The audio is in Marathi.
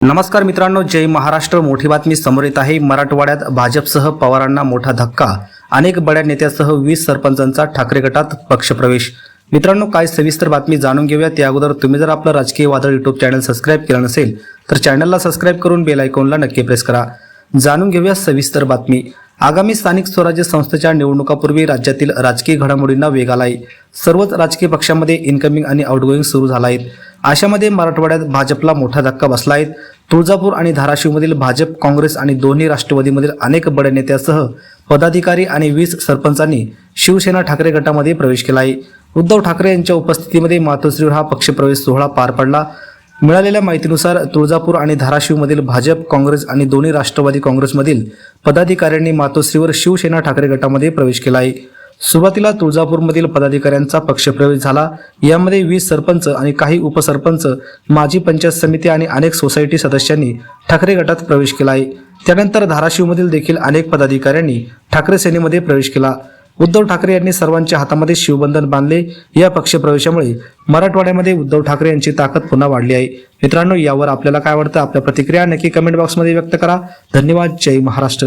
नमस्कार मित्रांनो जय महाराष्ट्र. मोठी बातमी समोर येत आहे. मराठवाड्यात भाजपसह पवारांना मोठा धक्का. अनेक बड्या नेत्यासह वीस सरपंचांचा ठाकरे गटात पक्षप्रवेश. मित्रांनो काय सविस्तर बातमी जाणून घेऊया त्या अगोदर तुम्ही जर आपलं राजकीय वादळ युट्यूब चॅनल सबस्क्राईब केलं नसेल तर चॅनलला सबस्क्राईब करून बेल आयकॉनला नक्की प्रेस करा. जाणून घेऊया सविस्तर बातमी. आगामी स्थानिक स्वराज्य संस्थेच्या निवडणुकापूर्वी राज्यातील राजकीय घडामोडींना वेग आहे सर्वच राजकीय पक्षांमध्ये इनकमिंग आणि आउटगोईंग सुरू झाला आहेत अशामध्ये मराठवाड्यात भाजपला मोठा धक्का बसला आहे तुळजापूर आणि धाराशिवमधील भाजप काँग्रेस आणि दोन्ही राष्ट्रवादीमधील अनेक बडे नेत्यासह पदाधिकारी आणि वीस सरपंचांनी शिवसेना ठाकरे गटामध्ये प्रवेश केला आहे. उद्धव ठाकरे यांच्या उपस्थितीमध्ये मातोश्रीवर हा पक्षप्रवेश सोहळा पार पडला. मिळालेल्या माहितीनुसार तुळजापूर आणि धाराशिवमधील भाजप काँग्रेस आणि दोन्ही राष्ट्रवादी काँग्रेसमधील पदाधिकाऱ्यांनी मातोश्रीवर शिवसेना ठाकरे गटामध्ये प्रवेश केला आहे. सुरुवातीला तुळजापूरमधील पदाधिकाऱ्यांचा पक्षप्रवेश झाला. यामध्ये वीस सरपंच आणि काही उपसरपंच माजी पंचायत समिती आणि अनेक सोसायटी सदस्यांनी ठाकरे गटात प्रवेश केला आहे. त्यानंतर धाराशिवमधील देखील अनेक पदाधिकाऱ्यांनी ठाकरे सेनेमध्ये प्रवेश केला. उद्धव ठाकरे यांनी सर्वांच्या हातामध्ये शिवबंधन बांधले. या पक्षप्रवेशामुळे मराठवाड्यामध्ये उद्धव ठाकरे यांची ताकद पुन्हा वाढली आहे. मित्रांनो यावर आपल्याला काय वाटतं? आपल्या प्रतिक्रिया नक्की कमेंट बॉक्समध्ये व्यक्त करा. धन्यवाद. जय महाराष्ट्र.